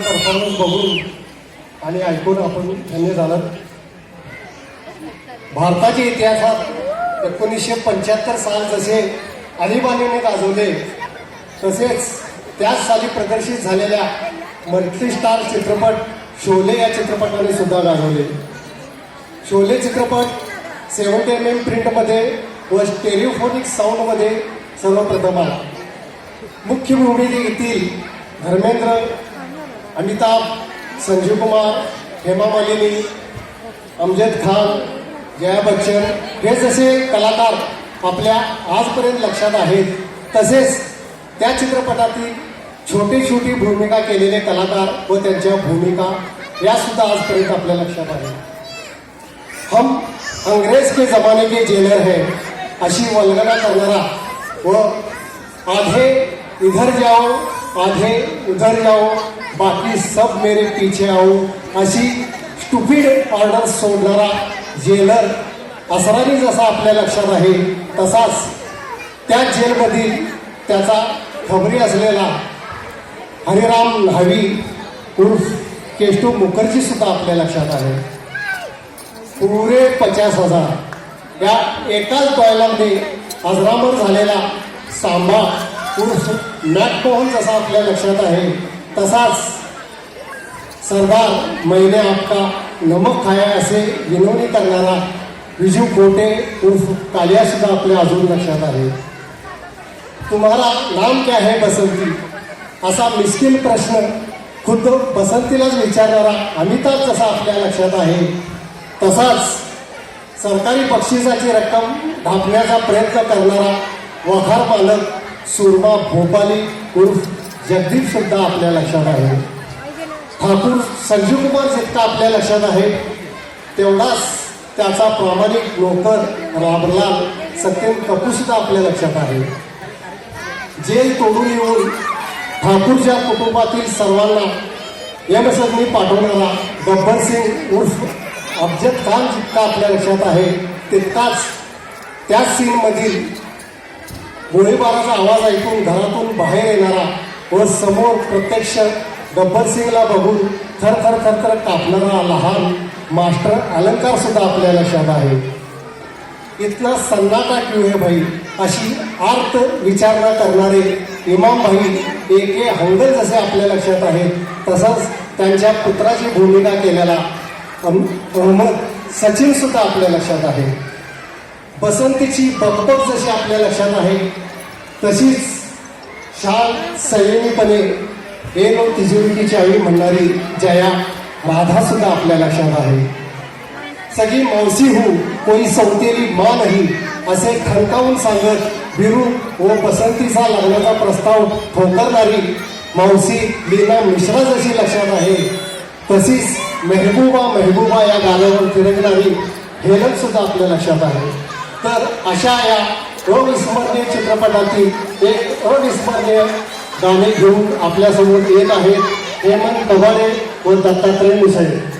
Performance बघून आणि ऐकून आपण धन्य झालं. भारताच्या इतिहासात एकोणीसशे पंच्याहत्तर साल जसे आणीबाणीने गाजवले तसेच त्याच साली प्रदर्शित झालेल्या मल्टीस्टार चित्रपट शोले या चित्रपटाने सुद्धा गाजवले. शोले चित्रपट सेव्हन्टी एम एम प्रिंटमध्ये व टेलिफोनिक साऊंडमध्ये सर्वप्रथम आला. मुख्य भूमिके येथील धर्मेंद्र अमिताभ संजीव कुमार हेमा मालिनी अमजद खान जया बच्चन हे जसे कलाकार आपल्या आजपर्यंत लक्षात आहेत तसेच त्या चित्रपटातील छोटी छोटी भूमिका केलेले कलाकार व त्यांच्या भूमिका या सुद्धा आजपर्यंत आपल्या लक्षात आहेत. हम अंग्रेज के जमाने के जेलर है अशी वल्गना करणारा व आधे इधर जाओ आधे उधर जाओ बाकी सब मेरे पीछे आओ अशी स्टुपिड ऑर्डर सोडणारा जेलर असरानी जसा आपल्या लक्षात आहे तसाच त्या जेलमधील त्याचा खबरी असलेला हरिराम न्हावी उर्फ केष्टू मुखर्जी सुद्धा आपल्या लक्षात आहे. पुरे पचास हजार. या एकाच डॉयलरने अजरामर झालेला सांबा उर्फ नागमोहन जसा आपल्या लक्षात आहे तसाच सरदार महिने आपका नमक खाया असे विनोदी करणारा विजू कोटे उर्फ कालियासुद्धा आपल्या अजून लक्षात आहे. तुम्हाला नाम क्या है बसंती? असा मिस्किल प्रश्न खुद्द बसंतीलाच विचारणारा अमिताभ जसा आपल्या लक्षात आहे तसाच सरकारी बक्षिसाची रक्कम ढापण्याचा प्रयत्न करणारा वखार पालक सुरमा भोपाली उर्फ जगदीप सुद्धा आपल्या लक्षात आहे. ठाकूर संजीव कुमार जितका आपल्या लक्षात आहे तेवढाच त्याचा प्रामाणिक नोकर रामलाल सत्यम कपूर सुद्धा आपल्या लक्षात आहे. जेल तोडून येऊन ठाकूरच्या कुटुंबातील सर्वांना यमसदनी पाठवणारा गब्बर सिंग उर्फ अफजद खान जितका आपल्या लक्षात आहे तितकाच त्याच सीनमधील गोळीबाराचा आवाज ऐकून घरातून बाहेर येणारा व समोर प्रत्यक्ष गब्बर सिंगला बघून थरथर थरथर कापणारा लहान मास्टर अलंकार सुद्धा आपल्या लक्षात आहे. इथला सन्नाटा क्यू है भाई? अशी आर्त विचारणा करणारे इमाम भाई एके हंगल जसे आपल्या लक्षात आहेत तसंच त्यांच्या पुत्राची भूमिका केलेला अहमद सचिन सुद्धा आपल्या लक्षात आहे. बसंतीची बकबक जशी आपल्या लक्षात आहे तशीच शाल संयमीपणे ए नो तिजोरीची आई म्हणणारी जया राधा सुद्धा आपल्या लक्षात आहे. सगळी मावसी हू कोई सौतेली मा नाही असे खणकावून सांगत बिरू व पसंतीचा लग्नाचा प्रस्ताव ठोकरणारी मावशी लीला मिश्रा जशी लक्षात आहे तशीच मेहबूबा मेहबूबा या गाण्यावर फिरकणारी हेलन सुद्धा आपल्या लक्षात आहे. तर अशा या अविस्मरणीय चित्रपटातील एक अविस्मरणीय गाणे घेऊन आपल्यासमोर येत आहेत. हेमंत कबाडे व दत्तात्रय मुसळे.